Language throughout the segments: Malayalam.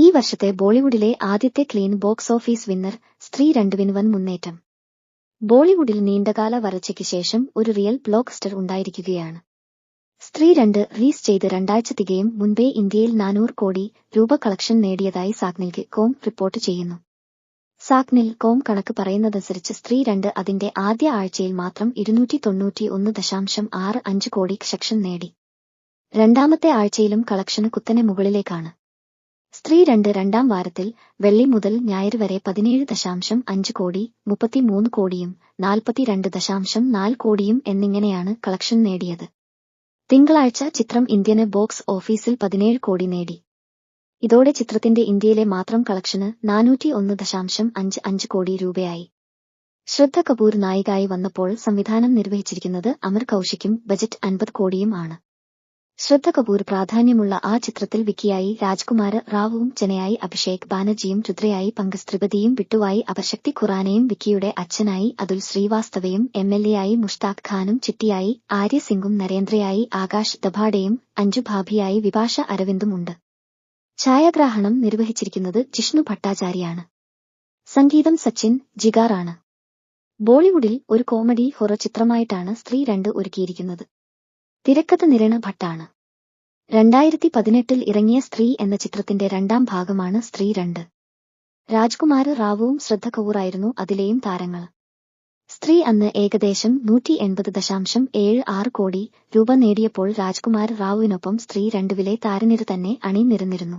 ഈ വർഷത്തെ ബോളിവുഡിലെ ആദ്യത്തെ ക്ലീൻ ബോക്സ് ഓഫീസ് വിന്നർ സ്ത്രീ രണ്ടുവിന് വൻ മുന്നേറ്റം. ബോളിവുഡിൽ നീണ്ടകാല വരച്ചയ്ക്ക് ശേഷം ഒരു റിയൽ ബ്ലോക്ക്സ്റ്റർ ഉണ്ടായിരിക്കുകയാണ്. സ്ത്രീ രണ്ട് റീസ് ചെയ്ത് രണ്ടാഴ്ച തികയും മുൻപേ ഇന്ത്യയിൽ നാനൂറ് കോടി രൂപ കളക്ഷൻ നേടിയതായി സാഗ്നിൽക്ക് കോം റിപ്പോർട്ട് ചെയ്യുന്നു. സാഗ്നിൽ കോം കണക്ക് പറയുന്നതനുസരിച്ച് സ്ത്രീ രണ്ട് അതിന്റെ ആദ്യ ആഴ്ചയിൽ മാത്രം ഇരുന്നൂറ്റി തൊണ്ണൂറ്റി ഒന്ന് ദശാംശം ആറ് അഞ്ച് കോടി കളക്ഷൻ നേടി. രണ്ടാമത്തെ ആഴ്ചയിലും കളക്ഷന് കുത്തനെ മുകളിലേക്കാണ്. സ്ത്രീ രണ്ട് രണ്ടാം വാരത്തിൽ വെള്ളി മുതൽ ഞായർ വരെ പതിനേഴ് ദശാംശം അഞ്ച് കോടി മുപ്പത്തിമൂന്ന് കോടിയും നാൽപ്പത്തിരണ്ട് ദശാംശം നാല് കോടിയും എന്നിങ്ങനെയാണ് കളക്ഷൻ നേടിയത്. തിങ്കളാഴ്ച ചിത്രം ഇന്ത്യന് ബോക്സ് ഓഫീസിൽ പതിനേഴ് കോടി നേടി. ഇതോടെ ചിത്രത്തിന്റെ ഇന്ത്യയിലെ മാത്രം കളക്ഷന് നാനൂറ്റി ഒന്ന് ദശാംശം അഞ്ച് അഞ്ച് കോടി രൂപയായി. ശ്രദ്ധ കപൂർ നായികയായി വന്നപ്പോൾ സംവിധാനം നിർവഹിച്ചിരിക്കുന്നത് അമർ കൌശിക്കും ബജറ്റ് അൻപത് കോടിയും ആണ്. ശ്രദ്ധ കപൂർ പ്രാധാന്യമുള്ള ആ ചിത്രത്തിൽ വിക്കിയായി രാജ്കുമാർ റാവുവും ചെനയായി അഭിഷേക് ബാനർജിയും രുദ്രയായി പങ്കസ് ത്രിപതിയും വിട്ടുവായി അപശക്തി ഖുറാനയും വിക്കിയുടെ അച്ഛനായി അതുൽ ശ്രീവാസ്തവയും എം എൽ എ ആയി മുഷ്താഖ് ഖാനും ചിട്ടിയായി ആര്യ സിംഗും നരേന്ദ്രയായി ആകാശ് ദഭാഡയും അഞ്ജു ഭാഭിയായി വിഭാഷ അരവിന്ദും ഉണ്ട്. ഛായാഗ്രാഹണം നിർവഹിച്ചിരിക്കുന്നത് ജിഷ്ണു ഭട്ടാചാര്യാണ്. സംഗീതം സച്ചിൻ ജിഗാറാണ്. ബോളിവുഡിൽ ഒരു കോമഡി ഹൊറ ചിത്രമായിട്ടാണ് സ്ത്രീ രണ്ട് ഒരുക്കിയിരിക്കുന്നത്. തിരക്കഥ നിരണ ഭട്ടാണ്. രണ്ടായിരത്തി പതിനെട്ടിൽ ഇറങ്ങിയ സ്ത്രീ എന്ന ചിത്രത്തിന്റെ രണ്ടാം ഭാഗമാണ് സ്ത്രീ രണ്ട്. രാജ്കുമാർ റാവുവും ശ്രദ്ധ കപൂറായിരുന്നു അതിലെയും താരങ്ങൾ സ്ത്രീ അന്ന് ഏകദേശം നൂറ്റി എൺപത് ദശാംശം ഏഴ് ആറ് കോടി രൂപ നേടിയപ്പോൾ രാജ്കുമാർ റാവുവിനൊപ്പം സ്ത്രീ രണ്ടുവിലെ താരനിര തന്നെ അണിനിരന്നിരുന്നു.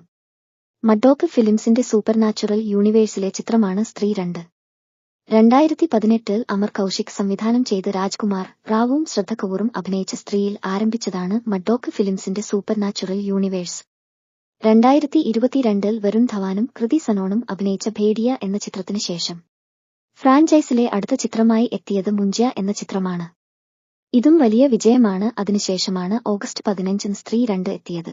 മഡോക്ക് ഫിലിംസിന്റെ സൂപ്പർ നാച്ചുറൽ യൂണിവേഴ്സിലെ ചിത്രമാണ് സ്ത്രീ രണ്ട്. രണ്ടായിരത്തി പതിനെട്ടിൽ അമർ കൌശിക് സംവിധാനം ചെയ്ത് രാജ്കുമാർ റാവും ശ്രദ്ധ കപൂറും അഭിനയിച്ച സ്ത്രീയിൽ ആരംഭിച്ചതാണ് മഡോക്ക് ഫിലിംസിന്റെ സൂപ്പർ നാച്ചുറൽ യൂണിവേഴ്സ്. രണ്ടായിരത്തി ഇരുപത്തിരണ്ടിൽ വരുൺ ധവാനും കൃതി സനോണും അഭിനയിച്ച ഭേഡിയ എന്ന ചിത്രത്തിന് ശേഷം. ഫ്രാഞ്ചൈസിലെ അടുത്ത ചിത്രമായി എത്തിയത് മുഞ്ച എന്ന ചിത്രമാണ്. ഇതും വലിയ വിജയമാണ്. അതിനുശേഷമാണ് ഓഗസ്റ്റ് പതിനഞ്ചിന് സ്ത്രീ രണ്ട് എത്തിയത്.